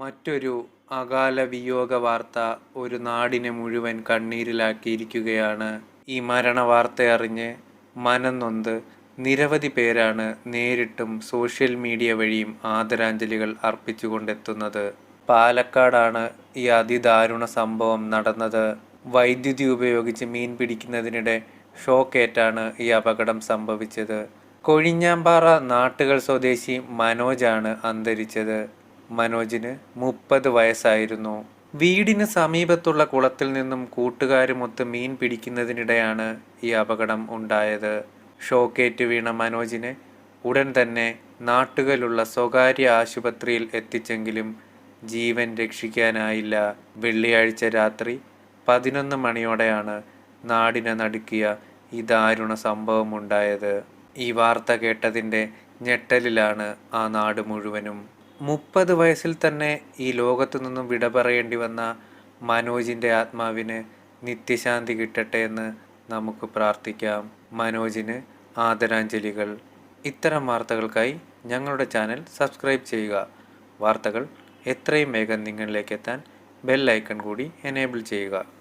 മറ്റൊരു അകാല വിയോഗ വാർത്ത ഒരു നാടിനെ മുഴുവൻ കണ്ണീരിലാക്കിയിരിക്കുകയാണ്. ഈ മരണ വാർത്തയറിഞ്ഞ് അറിഞ്ഞ് മനന്നൊന്ത് നിരവധി പേരാണ് നേരിട്ടും സോഷ്യൽ മീഡിയ വഴിയും ആദരാഞ്ജലികൾ അർപ്പിച്ചുകൊണ്ടെത്തുന്നത്. പാലക്കാടാണ് ഈ അതിദാരുണ സംഭവം നടന്നത്. വൈദ്യുതി ഉപയോഗിച്ച് മീൻ പിടിക്കുന്നതിനിടെ ഷോക്കേറ്റാണ് ഈ അപകടം സംഭവിച്ചത്. കൊഴിഞ്ഞാമ്പാറ നാട്ടുകൾ സ്വദേശി മനോജാണ് അന്തരിച്ചത്. മനോജിന് മുപ്പത് വയസ്സായിരുന്നു. വീടിന് സമീപത്തുള്ള കുളത്തിൽ നിന്നും കൂട്ടുകാരുമൊത്ത് മീൻ പിടിക്കുന്നതിനിടെയാണ് ഈ അപകടം ഉണ്ടായത്. ഷോക്കേറ്റ് വീണ മനോജിനെ ഉടൻ തന്നെ നാട്ടുകളിലുള്ള സ്വകാര്യ ആശുപത്രിയിൽ എത്തിച്ചെങ്കിലും ജീവൻ രക്ഷിക്കാനായില്ല. വെള്ളിയാഴ്ച രാത്രി പതിനൊന്ന് മണിയോടെയാണ് നാടിനെ നടുക്കിയ ഈ ദാരുണ സംഭവം ഉണ്ടായത്. ഈ വാർത്ത കേട്ടതിന്റെ ഞെട്ടലിലാണ് ആ നാട് മുഴുവനും. മുപ്പത് വയസ്സിൽ തന്നെ ഈ ലോകത്തു നിന്നും വിട പറയേണ്ടി വന്ന മനോജിന്റെ ആത്മാവിന് നിത്യശാന്തി കിട്ടട്ടെ എന്ന് നമുക്ക് പ്രാർത്ഥിക്കാം. മനോജിന് ആദരാഞ്ജലികൾ. ഇത്തരം വാർത്തകൾക്കായി ഞങ്ങളുടെ ചാനൽ സബ്സ്ക്രൈബ് ചെയ്യുക. വാർത്തകൾ എത്രയും വേഗം നിങ്ങളിലേക്ക് എത്താൻ ബെൽ ഐക്കൺ കൂടി എനേബിൾ ചെയ്യുക.